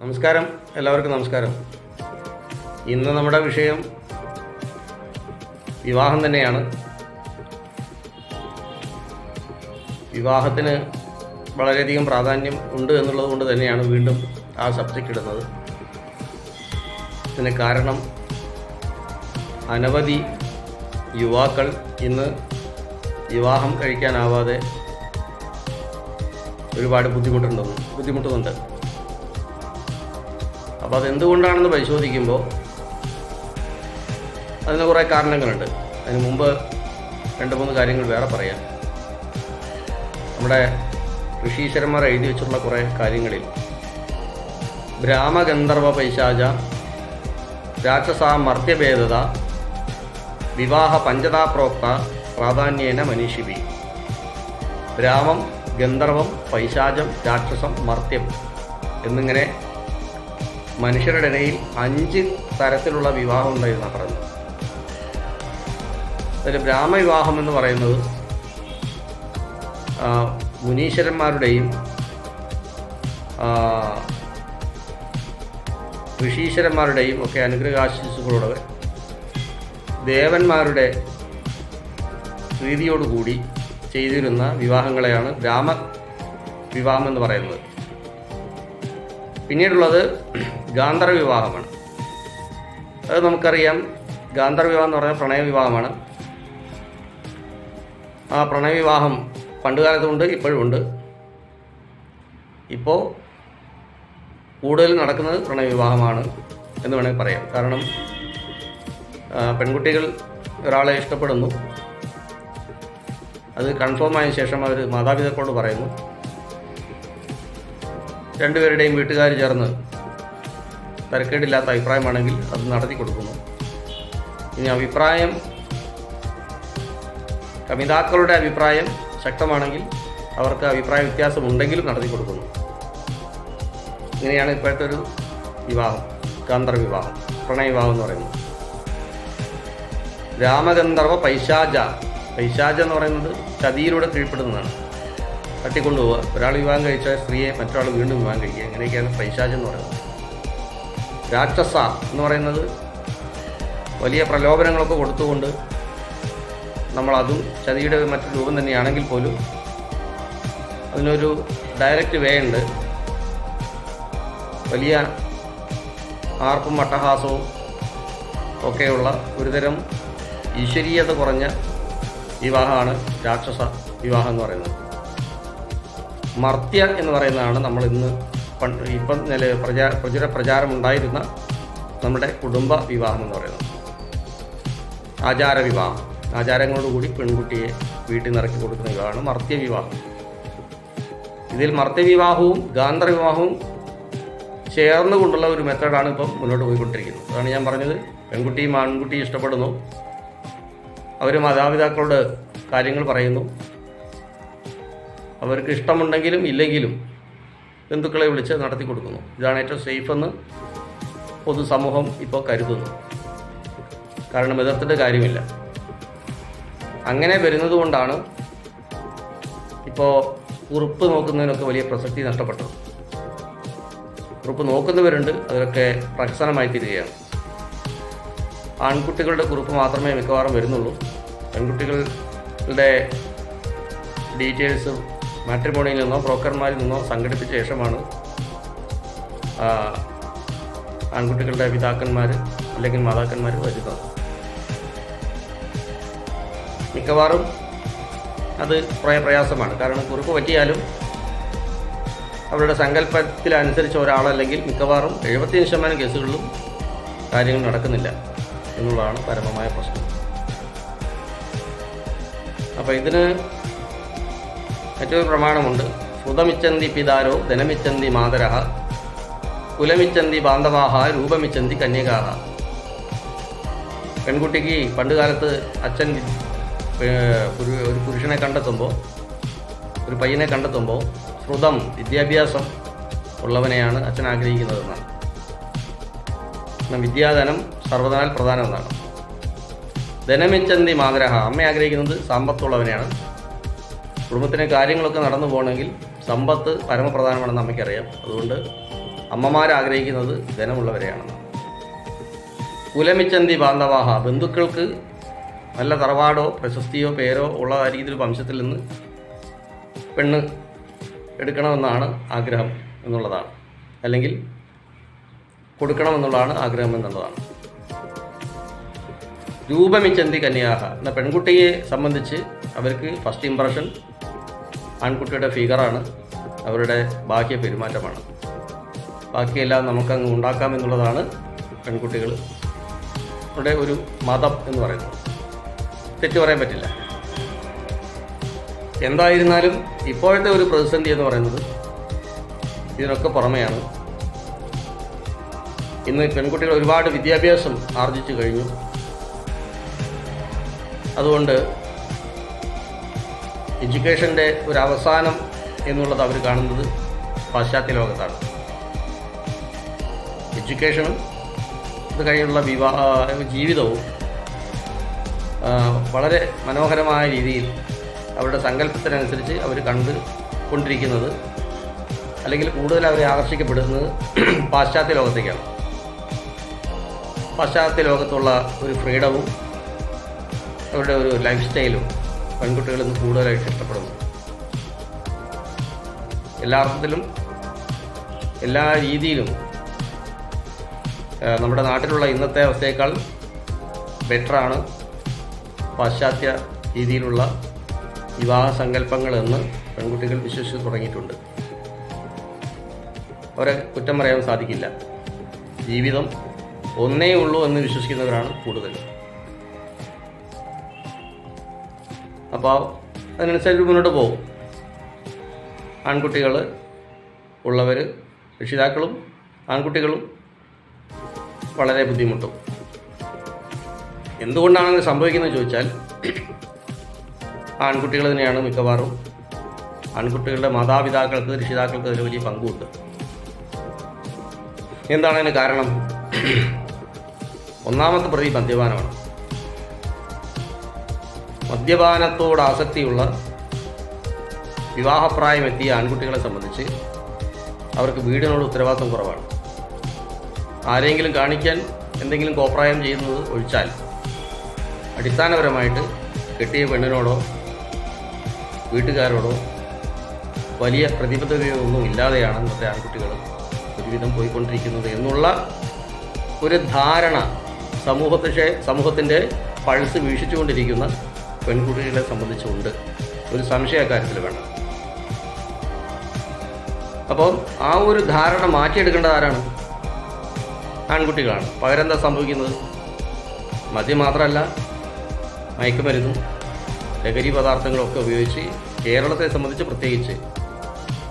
നമസ്കാരം. എല്ലാവർക്കും നമസ്കാരം. ഇന്ന് നമ്മുടെ വിഷയം വിവാഹം തന്നെയാണ്. വിവാഹത്തിന് വളരെയധികം പ്രാധാന്യം ഉണ്ട് എന്നുള്ളത് കൊണ്ട് തന്നെയാണ് വീണ്ടും ആ സബ്ജക്റ്റ് ഇടുന്നത്. ഇതിന് കാരണം അനവധി യുവാക്കൾ ഇന്ന് വിവാഹം കഴിക്കാനാവാതെ ഒരുപാട് ബുദ്ധിമുട്ടുണ്ടെന്ന് ബുദ്ധിമുട്ടുന്നുണ്ട് അപ്പോൾ അതെന്തുകൊണ്ടാണെന്ന് പരിശോധിക്കുമ്പോൾ അതിന് കുറേ കാരണങ്ങളുണ്ട്. അതിന് മുമ്പ് രണ്ട് മൂന്ന് കാര്യങ്ങൾ വേറെ പറയാം. നമ്മുടെ ഋഷീശ്വരന്മാർ എഴുതി വെച്ചിട്ടുള്ള കുറേ കാര്യങ്ങളിൽ. ബ്രാഹ്മഗന്ധർവ പൈശാച രാക്ഷസ മർത്യഭേദത വിവാഹ പഞ്ചതാ പ്രോക്ത പ്രാധാന്യേന മനുഷ്യവി ബ്രാഹ്മം ഗന്ധർവം പൈശാചം രാക്ഷസം മർത്യം എന്നിങ്ങനെ മനുഷ്യരുടെ ഇടയിൽ അഞ്ച് തരത്തിലുള്ള വിവാഹം ഉണ്ടായിരുന്ന പറഞ്ഞത്. അതിൽ ബ്രാഹ്മവിവാഹം എന്ന് പറയുന്നത് മുനീശ്വരന്മാരുടെയും ഋഷീശ്വരന്മാരുടെയും ഒക്കെ അനുഗ്രഹാശിസുകളോടെ ദേവന്മാരുടെ പ്രീതിയോടുകൂടി ചെയ്തിരുന്ന വിവാഹങ്ങളെയാണ് ബ്രാഹ്മ വിവാഹം എന്ന് പറയുന്നത്. പിന്നീടുള്ളത് ഗാന്ധർവ വിവാഹമാണ് അത് നമുക്കറിയാം. ഗാന്ധർവ വിവാഹം എന്ന് പറഞ്ഞാൽ പ്രണയവിവാഹമാണ്. ആ പ്രണയവിവാഹം പണ്ടുകാലത്തുമുണ്ട് ഇപ്പോഴും ഉണ്ട്. ഇപ്പോൾ കൂടുതൽ നടക്കുന്നത് പ്രണയവിവാഹമാണ് എന്ന് വേണമെങ്കിൽ പറയാം. കാരണം പെൺകുട്ടികൾ ഒരാളെ ഇഷ്ടപ്പെടുന്നു. അത് കൺഫേം ആയ ശേഷം അവർ മാതാപിതാക്കളോട് പറയുന്നു. രണ്ടുപേരുടെയും വീട്ടുകാർ ചേർന്ന് തരക്കേടില്ലാത്ത അഭിപ്രായമാണെങ്കിൽ അത് നടത്തി കൊടുക്കുന്നു. ഇനി അഭിപ്രായം കമിതാക്കളുടെ അഭിപ്രായം ശക്തമാണെങ്കിൽ അവർക്ക് അഭിപ്രായ വ്യത്യാസം ഉണ്ടെങ്കിലും നടത്തി കൊടുക്കുന്നു. ഇങ്ങനെയാണ് ഇപ്പോഴത്തെ ഒരു വിവാഹം ഗന്ധർവിവാഹം പ്രണയവിവാഹം എന്ന് പറയുന്നത്. രാമഗന്ധർവ പൈശാച പൈശാച എന്ന് പറയുന്നത് ചതിയിലൂടെ കീഴ്പ്പെടുന്നതാണ്. തട്ടിക്കൊണ്ടുപോവുക. ഒരാൾ വിവാഹം കഴിച്ച സ്ത്രീയെ മറ്റൊരാൾ വീണ്ടും വിവാഹം കഴിക്കുക. അങ്ങനെയൊക്കെയാണ് പൈശാചം എന്ന് പറയുന്നത്. രാക്ഷസ എന്ന് പറയുന്നത് വലിയ പ്രലോഭനങ്ങളൊക്കെ കൊടുത്തുകൊണ്ട് നമ്മളതും ചതിയുടെ മറ്റു രൂപം തന്നെയാണെങ്കിൽ പോലും അതിനൊരു ഡയറക്റ്റ് വേ ഉണ്ട്. വലിയ ആർപ്പും അട്ടഹാസവും ഒക്കെയുള്ള ഒരുതരം ഈശ്വരീയത കുറഞ്ഞ വിവാഹമാണ് രാക്ഷസ വിവാഹം എന്ന് പറയുന്നത്. മർത്യ എന്ന് പറയുന്നതാണ് നമ്മൾ ഇന്ന് പണ്ട് ഇപ്പം നില പ്രചാ പ്രചുര പ്രചാരമുണ്ടായിരുന്ന നമ്മുടെ കുടുംബ വിവാഹം എന്ന് പറയുന്നത്. ആചാര വിവാഹം ആചാരങ്ങളോടുകൂടി പെൺകുട്ടിയെ വീട്ടിൽ നിന്ന് ഇറക്കി കൊടുക്കുന്ന വിവാഹമാണ് മർത്യ വിവാഹം ഇതിൽ മർത്യ വിവാഹവും വിവാഹവും ചേർന്നുകൊണ്ടുള്ള ഒരു മെത്തേഡാണ് ഇപ്പം മുന്നോട്ട് പോയിക്കൊണ്ടിരിക്കുന്നത്. അതാണ് ഞാൻ പറഞ്ഞത്. പെൺകുട്ടിയും ആൺകുട്ടിയും ഇഷ്ടപ്പെടുന്നു. അവർ മാതാപിതാക്കളോട് കാര്യങ്ങൾ പറയുന്നു. അവർക്ക് ഇഷ്ടമുണ്ടെങ്കിലും ഇല്ലെങ്കിലും ബന്ധുക്കളെ വിളിച്ച് നടത്തി കൊടുക്കുന്നു. ഇതാണ് ഏറ്റവും സേഫെന്ന് പൊതുസമൂഹം ഇപ്പോൾ കരുതുന്നു. കാരണം എതിർത്തിട്ട് കാര്യമില്ല. അങ്ങനെ വരുന്നത് കൊണ്ടാണ് ഇപ്പോൾ കുറിപ്പ് നോക്കുന്നതിനൊക്കെ വലിയ പ്രസക്തി നഷ്ടപ്പെട്ടത്. കുറിപ്പ് നോക്കുന്നവരുണ്ട് അതൊക്കെ പ്രഹസനമായി തീരുകയാണ്. ആൺകുട്ടികളുടെ കുറിപ്പ് മാത്രമേ മിക്കവാറും വരുന്നുള്ളൂ. പെൺകുട്ടികളുടെ ഡീറ്റെയിൽസ് മാട്രിമോണിയിൽ നിന്നോ ബ്രോക്കർമാരിൽ നിന്നോ സംഘടിപ്പിച്ച ശേഷമാണ് ആൺകുട്ടികളുടെ പിതാക്കന്മാർ അല്ലെങ്കിൽ മാതാക്കന്മാർ വരുന്നത്. മിക്കവാറും അത് കുറേ പ്രയാസമാണ്. കാരണം കുറിപ്പ് പറ്റിയാലും അവരുടെ സങ്കല്പത്തിലനുസരിച്ച് ഒരാളല്ലെങ്കിൽ മിക്കവാറും എഴുപത്തിയഞ്ച് ശതമാനം കേസുകളിലും കാര്യങ്ങൾ നടക്കുന്നില്ല എന്നുള്ളതാണ് പരമമായ പ്രശ്നം. അപ്പോൾ ഇതിന് മറ്റൊരു പ്രമാണമുണ്ട് ശ്രുതമിച്ചന്തി പിതാരോ ധനമിച്ചന്തി മാതരഹ കുലമിച്ചന്തി ബാന്ധവാഹ രൂപമിച്ചന്തി കന്യകാഹ. പെൺകുട്ടിക്ക് പണ്ടുകാലത്ത് അച്ഛൻ ഒരു പുരുഷനെ കണ്ടെത്തുമ്പോൾ ഒരു പയ്യനെ കണ്ടെത്തുമ്പോൾ ശ്രുതം വിദ്യാഭ്യാസം ഉള്ളവനെയാണ് അച്ഛൻ ആഗ്രഹിക്കുന്നതെന്നാണ്. എന്നാൽ വിദ്യാധനം സർവതാൽ പ്രധാനമെന്നാണ്. ധനമിച്ചന്തി മാതരഹ അമ്മ ആഗ്രഹിക്കുന്നത് സമ്പത്തുള്ളവനെയാണ്. കുടുംബത്തിലെ കാര്യങ്ങളൊക്കെ നടന്നു പോകണമെങ്കിൽ സമ്പത്ത് പരമപ്രധാനമാണെന്ന് അമ്മയ്ക്കറിയാം. അതുകൊണ്ട് അമ്മമാർ ആഗ്രഹിക്കുന്നത് ധനമുള്ളവരെയാണെന്നാണ് കുലമിച്ചന്തി ബാന്ധവാഹ ബന്ധുക്കൾക്ക് നല്ല തറവാടോ പ്രശസ്തിയോ പേരോ ഉള്ള രീതിയിൽ വംശത്തിൽ നിന്ന് പെണ്ണ് എടുക്കണമെന്നാണ് ആഗ്രഹം എന്നുള്ളതാണ്. അല്ലെങ്കിൽ കൊടുക്കണമെന്നുള്ളതാണ് ആഗ്രഹം എന്നുള്ളതാണ്. രൂപമിച്ചന്തി കന്യാഹ എന്ന പെൺകുട്ടിയെ സംബന്ധിച്ച് അവർക്ക് ഫസ്റ്റ് ഇമ്പ്രഷൻ ആൺകുട്ടിയുടെ ഫിഗറാണ് അവരുടെ ബാഹ്യ പെരുമാറ്റമാണ്. ബാക്കിയെല്ലാം നമുക്കങ്ങ് ഉണ്ടാക്കാം എന്നുള്ളതാണ് പെൺകുട്ടികൾ അവരുടെ ഒരു മതം എന്ന് പറയുന്നത്. തെറ്റു പറയാൻ പറ്റില്ല. എന്തായിരുന്നാലും ഇപ്പോഴത്തെ ഒരു പ്രതിസന്ധി എന്ന് പറയുന്നത് ഇതിനൊക്കെ പുറമെയാണ്. ഇന്ന് പെൺകുട്ടികൾ ഒരുപാട് വിദ്യാഭ്യാസം ആർജിച്ചു കഴിഞ്ഞു. അതുകൊണ്ട് എഡ്യൂക്കേഷന്റെ ഒരു അവസാനം എന്നുള്ളത് അവർ കാണുന്നത് പാശ്ചാത്യ ലോകത്താണ്. എഡ്യൂക്കേഷനും അത് കഴിഞ്ഞുള്ള വിവാഹ ജീവിതവും വളരെ മനോഹരമായ രീതിയിൽ അവരുടെ സങ്കല്പത്തിനനുസരിച്ച് അവർ കണ്ട് കൊണ്ടിരിക്കുന്നത് അല്ലെങ്കിൽ കൂടുതൽ അവരെ ആകർഷിക്കപ്പെടുന്നത് പാശ്ചാത്യ ലോകത്തേക്കാണ്. പാശ്ചാത്യ ലോകത്തുള്ള ഒരു ഫ്രീഡവും അവരുടെ ഒരു ലൈഫ് സ്റ്റൈലും പെൺകുട്ടികൾ ഇന്ന് കൂടുതലായിട്ട് ഇഷ്ടപ്പെടുന്നു. എല്ലാ അർത്ഥത്തിലും എല്ലാ രീതിയിലും നമ്മുടെ നാട്ടിലുള്ള ഇന്നത്തെ അവസ്ഥയേക്കാൾ ബെറ്ററാണ് പാശ്ചാത്യ രീതിയിലുള്ള വിവാഹ സങ്കല്പങ്ങൾ എന്ന് പെൺകുട്ടികൾ വിശ്വസിച്ച് തുടങ്ങിയിട്ടുണ്ട്. അവരെ കുറ്റം പറയാൻ സാധിക്കില്ല. ജീവിതം ഒന്നേ ഉള്ളൂ എന്ന് വിശ്വസിക്കുന്നവരാണ് കൂടുതൽ അപ്പോൾ അതിനനുസരിച്ച് മുന്നോട്ട് പോകും. ആൺകുട്ടികൾ ഉള്ളവർ രക്ഷിതാക്കളും ആൺകുട്ടികളും വളരെ ബുദ്ധിമുട്ടും. എന്തുകൊണ്ടാണ് സംഭവിക്കുന്നത് ചോദിച്ചാൽ ആൺകുട്ടികൾ തന്നെയാണ് മിക്കവാറും ആൺകുട്ടികളുടെ മാതാപിതാക്കൾക്ക് രക്ഷിതാക്കൾക്ക് അതിൽ വലിയ പങ്കുണ്ട്. എന്താണ് അതിന് കാരണം? ഒന്നാമത്തെ പ്രതി മദ്യപാനമാണ്. മദ്യപാനത്തോട് ആസക്തിയുള്ള വിവാഹപ്രായം എത്തിയ ആൺകുട്ടികളെ സംബന്ധിച്ച് അവർക്ക് വീടിനോട് ഉത്തരവാദിത്വം കുറവാണ്. ആരെങ്കിലും കാണിക്കാൻ എന്തെങ്കിലും കോപ്രായം ചെയ്യുന്നത് ഒഴിച്ചാൽ അടിസ്ഥാനപരമായിട്ട് കെട്ടിയ പെണ്ണിനോടോ വീട്ടുകാരോടോ വലിയ പ്രതിബദ്ധതയൊന്നും ഇല്ലാതെയാണ് ഇന്നത്തെ ആൺകുട്ടികൾ ഒരുവിധം പോയിക്കൊണ്ടിരിക്കുന്നത് എന്നുള്ള ഒരു ധാരണ സമൂഹത്തെ സമൂഹത്തിന്റെ പൾസ് വീക്ഷിച്ചുകൊണ്ടിരിക്കുന്ന പെൺകുട്ടികളെ സംബന്ധിച്ചുണ്ട് ഒരു സംശയ കാര്യത്തിൽ വേണം. അപ്പം ആ ഒരു ധാരണ മാറ്റിയെടുക്കേണ്ടത് ആരാണ്? ആൺകുട്ടികളാണ്. പകരം എന്താ സംഭവിക്കുന്നത്? മദ്യം മാത്രമല്ല മയക്കുമരുന്നും ലഹരി പദാർത്ഥങ്ങളൊക്കെ ഉപയോഗിച്ച് കേരളത്തെ സംബന്ധിച്ച് പ്രത്യേകിച്ച്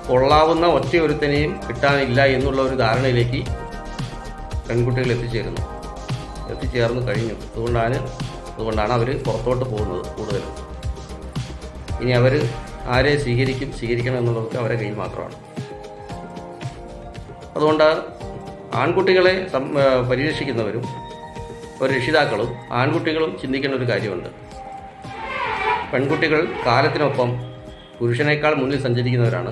കൊള്ളാവുന്ന ഒറ്റയൊരുത്തനെയും കിട്ടാനില്ല എന്നുള്ള ഒരു ധാരണയിലേക്ക് പെൺകുട്ടികൾ എത്തിച്ചേരുന്നു. എത്തിച്ചേർന്ന് കഴിഞ്ഞു. അതുകൊണ്ടാണ് അതുകൊണ്ടാണ് അവർ പുറത്തോട്ട് പോകുന്നത് കൂടുതലും ഇനി അവർ ആരെ സ്വീകരിക്കും സ്വീകരിക്കണം എന്നുള്ളതൊക്കെ അവരെ കയ്യിൽ മാത്രമാണ്. അതുകൊണ്ട് ആൺകുട്ടികളെ പരിരക്ഷിക്കുന്നവരും ഒരു രക്ഷിതാക്കളും ആൺകുട്ടികളും ചിന്തിക്കേണ്ട ഒരു കാര്യമുണ്ട്. പെൺകുട്ടികൾ കാലത്തിനൊപ്പം പുരുഷനേക്കാൾ മുന്നിൽ സഞ്ചരിക്കുന്നവരാണ്.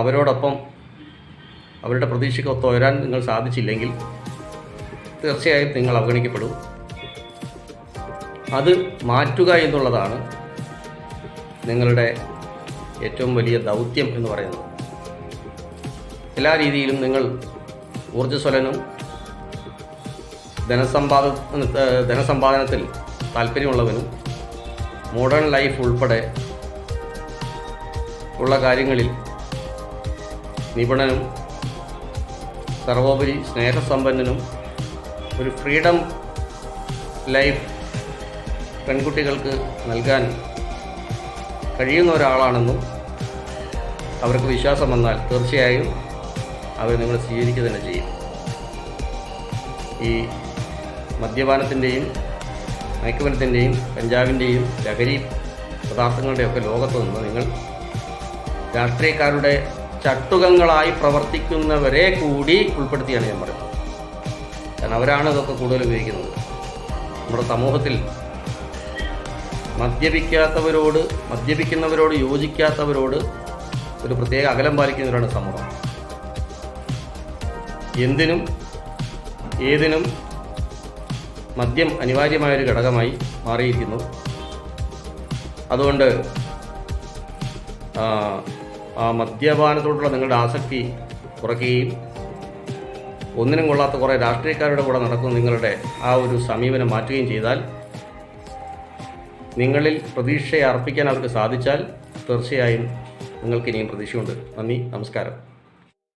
അവരോടൊപ്പം അവരുടെ പ്രതീക്ഷയ്ക്ക് ഒത്തുയരാൻ നിങ്ങൾ സാധിച്ചില്ലെങ്കിൽ തീർച്ചയായും നിങ്ങൾ അവഗണിക്കപ്പെടും. അത് മാറ്റുക എന്നുള്ളതാണ് നിങ്ങളുടെ ഏറ്റവും വലിയ ദൗത്യം എന്ന് പറയുന്നത്. എല്ലാ രീതിയിലും നിങ്ങൾ ഊർജസ്വലനും ധനസമ്പാദ ധനസമ്പാദനത്തിൽ താല്പര്യമുള്ളവനും മോഡേൺ ലൈഫ് ഉൾപ്പെടെ ഉള്ള കാര്യങ്ങളിൽ നിപുണനും സർവോപരി സ്നേഹസമ്പന്നനും ഒരു ഫ്രീഡം ലൈഫ് പെൺകുട്ടികൾക്ക് നൽകാൻ കഴിയുന്ന ഒരാളാണെന്നും അവർക്ക് വിശ്വാസം വന്നാൽ തീർച്ചയായും അവർ നിങ്ങൾ സ്വീകരിക്കുക തന്നെ ചെയ്യും. ഈ മദ്യപാനത്തിന്റെയും മയക്കുമരത്തിന്റെയും കഞ്ചാവിന്റെയും ലഹരി പദാർത്ഥങ്ങളുടെയൊക്കെ ലോകത്ത് നിന്ന് നിങ്ങൾ രാഷ്ട്രീയക്കാരുടെ ചട്ടുകങ്ങളായി പ്രവർത്തിക്കുന്നവരെ കൂടി ഉൾപ്പെടുത്തിയാണ് ഞാൻ പറയുന്നത്. കാരണം അവരാണ് ഇതൊക്കെ കൂടുതൽ ഉപയോഗിക്കുന്നത്. നമ്മുടെ സമൂഹത്തിൽ മദ്യപിക്കാത്തവരോട് മദ്യപിക്കുന്നവരോട് യോജിക്കാത്തവരോട് ഒരു പ്രത്യേക അകലം പാലിക്കുന്നവരാണ് സമൂഹം. എന്തിനും ഏതിനും മദ്യം അനിവാര്യമായൊരു ഘടകമായി മാറിയിരിക്കുന്നു. അതുകൊണ്ട് ആ, മദ്യപാനത്തോടുള്ള നിങ്ങളുടെ ആസക്തി കുറയ്ക്കുകയും ഒന്നിനും കൊള്ളാത്ത കുറേ രാഷ്ട്രീയക്കാരുടെ കൂടെ നടക്കുന്ന നിങ്ങളുടെ ആ ഒരു സമീപനം മാറ്റുകയും ചെയ്താൽ നിങ്ങളിൽ പ്രതീക്ഷയെ അർപ്പിക്കാൻ അവർക്ക് സാധിച്ചാൽ തീർച്ചയായും നിങ്ങൾക്ക് ഇനിയും പ്രതീക്ഷയുണ്ട്. നന്ദി നമസ്കാരം.